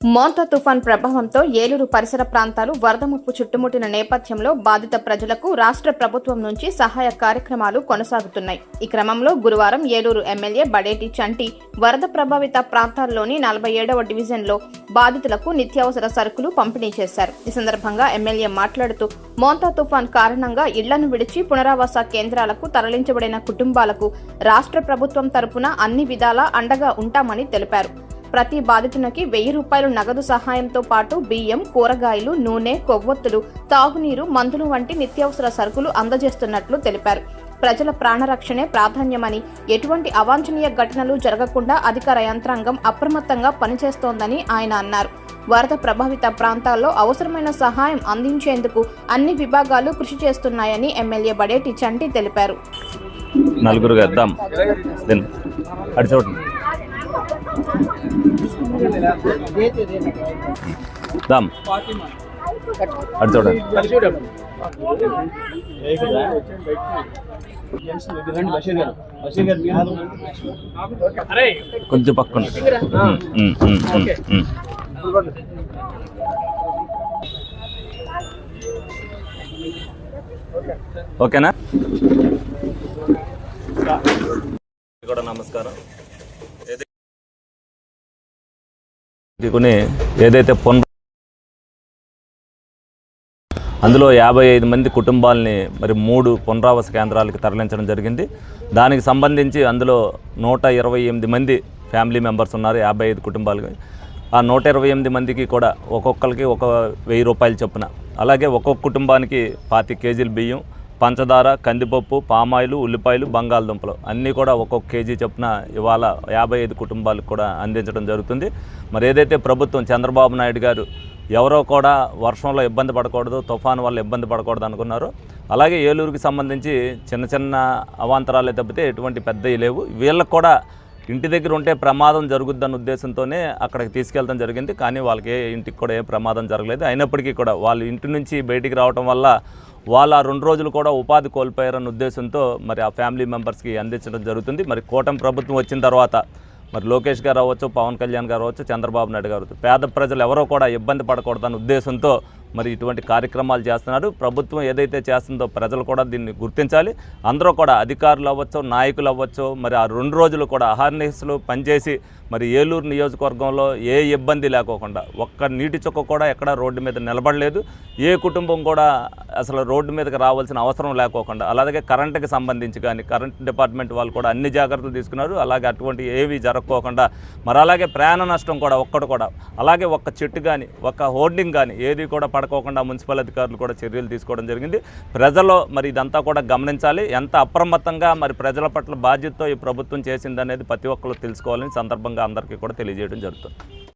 మోంతా తుఫాన్ ప్రభావంతో ఏలూరు పరిసర ప్రాంతాలు వరద ముప్పు చుట్టుముట్టిన నేపథ్యంలో బాధిత ప్రజలకు రాష్ట్ర ప్రభుత్వం నుంచి సహాయ కార్యక్రమాలు కొనసాగుతున్నాయి. ఈ క్రమంలో గురువారం ఏలూరు ఎమ్మెల్యే బడేటి చంటి వరద ప్రభావిత ప్రాంతాల్లోని నలభై ఏడవ డివిజన్లో బాధితులకు నిత్యావసర సరుకులు పంపిణీ చేశారు. ఈ సందర్భంగా ఎమ్మెల్యే మాట్లాడుతూ మోంతా తుఫాన్ కారణంగా ఇళ్ళను విడిచి పునరావాస కేంద్రాలకు తరలించబడిన కుటుంబాలకు రాష్ట్ర ప్రభుత్వం తరపున అన్ని విధాలా అండగా ఉంటామని తెలిపారు. ప్రతి బాధితునికి వెయ్యి రూపాయలు నగదు సహాయంతో పాటు బియ్యం కూరగాయలు నూనె కొవ్వొత్తులు తాగునీరు మందులు వంటి నిత్యావసర సరుకులు అందజేస్తున్నట్లు తెలిపారు. ప్రజల ప్రాణరక్షణే ప్రాధాన్యమని ఎటువంటి అవాంఛనీయ ఘటనలు జరగకుండా అధికార యంత్రాంగం అప్రమత్తంగా పనిచేస్తోందని ఆయన అన్నారు. వరద ప్రభావిత ప్రాంతాల్లో అవసరమైన సహాయం అందించేందుకు అన్ని విభాగాలు కృషి చేస్తున్నాయని ఎమ్మెల్యే బడేటి చంటి తెలిపారు. నలుగురు వేద్దాం దెన్ అటు చూడండి. కొంచెం పక్కన. ఓకేనా? కూడా నమస్కారం. దిగుని ఏదైతే పొన్ అందులో యాభై ఐదు మంది కుటుంబాలని మరి మూడు పునరావాస కేంద్రాలకు తరలించడం జరిగింది. దానికి సంబంధించి అందులో నూట ఇరవై ఎనిమిది మంది ఫ్యామిలీ మెంబర్స్ ఉన్నారు యాభై ఐదు కుటుంబాలకి. ఆ నూట ఇరవై ఎనిమిది మందికి కూడా ఒక్కొక్కరికి ఒక వెయ్యి రూపాయలు చొప్పున. అలాగే ఒక్కొక్క కుటుంబానికి పాతి కేజీలు బియ్యం పంచదార కందిపప్పు పామాయిలు ఉల్లిపాయలు బంగాళదుంపలు. అన్నీ కూడా ఒక్కొక్క కేజీ చొప్పున ఇవాళ యాభై ఐదు కుటుంబాలకు కూడా అందించడం జరుగుతుంది. మరి ఏదైతే ప్రభుత్వం చంద్రబాబు నాయుడు గారు ఎవరో కూడా వర్షంలో ఇబ్బంది పడకూడదు తుఫాను వల్ల ఇబ్బంది పడకూడదు అనుకున్నారు అలాగే ఏలూరుకి సంబంధించి చిన్న చిన్న అవాంతరాలే తప్పితే ఎటువంటి పెద్దవి లేవు. వీళ్ళకు కూడా ఇంటి దగ్గర ఉంటే ప్రమాదం జరుగుద్దన్న ఉద్దేశంతోనే అక్కడికి తీసుకెళ్ళడం జరిగింది. కానీ వాళ్ళకి ఏ ఇంటికి కూడా ఏ ప్రమాదం జరగలేదు. అయినప్పటికీ కూడా వాళ్ళు ఇంటి నుంచి బయటికి రావడం వల్ల వాళ్ళు ఆ రెండు రోజులు కూడా ఉపాధి కోల్పోయారన్న ఉద్దేశంతో మరి ఆ ఫ్యామిలీ మెంబర్స్కి అందించడం జరుగుతుంది. మరి కూటమి ప్రభుత్వం వచ్చిన తర్వాత మరి లోకేష్ గారు అవ్వచ్చు పవన్ కళ్యాణ్ గారు అవ్వచ్చు చంద్రబాబు నాయుడు గారు పేద ప్రజలు ఎవరో కూడా ఇబ్బంది పడకూడదన్న ఉద్దేశంతో మరి ఇటువంటి కార్యక్రమాలు చేస్తున్నారు ప్రభుత్వం ఏదైతే చేస్తుందో ప్రజలు కూడా దీన్ని గుర్తించాలి. అందరూ కూడా అధికారులు అవ్వచ్చు నాయకులు అవ్వచ్చు మరి ఆ రెండు రోజులు కూడా అహర్నిశలు పనిచేసి మరి ఏలూరు నియోజకవర్గంలో ఏ ఇబ్బంది లేకోకుండా ఒక్క నీటి చుక్క కూడా ఎక్కడ రోడ్డు మీద నిలబడలేదు. ఏ కుటుంబం కూడా అసలు రోడ్డు మీదకి రావాల్సిన అవసరం లేకోకుండా అలాగే కరెంటుకి సంబంధించి కానీ కరెంట్ డిపార్ట్మెంట్ వాళ్ళు కూడా అన్ని జాగ్రత్తలు తీసుకున్నారు. అలాగే అటువంటి ఏవి జరగకోకుండా మరి అలాగే ప్రాణ నష్టం కూడా ఒక్కడు కూడా అలాగే ఒక్క చెట్టు కానీ ఒక్క హోర్డింగ్ కానీ ఏది కూడా పడకోకుండా మున్సిపల్ అధికారులు కూడా చర్యలు తీసుకోవడం జరిగింది. ప్రజల్లో మరి ఇదంతా కూడా గమనించాలి. ఎంత అప్రమత్తంగా మరి ప్రజల పట్ల బాధ్యతతో ఈ ప్రభుత్వం చేసిందనేది ప్రతి ఒక్కరు తెలుసుకోవాలని సందర్భంగా అందరికీ కూడా తెలియజేయడం జరుగుతుంది.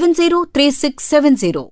seven zero three six seven zero.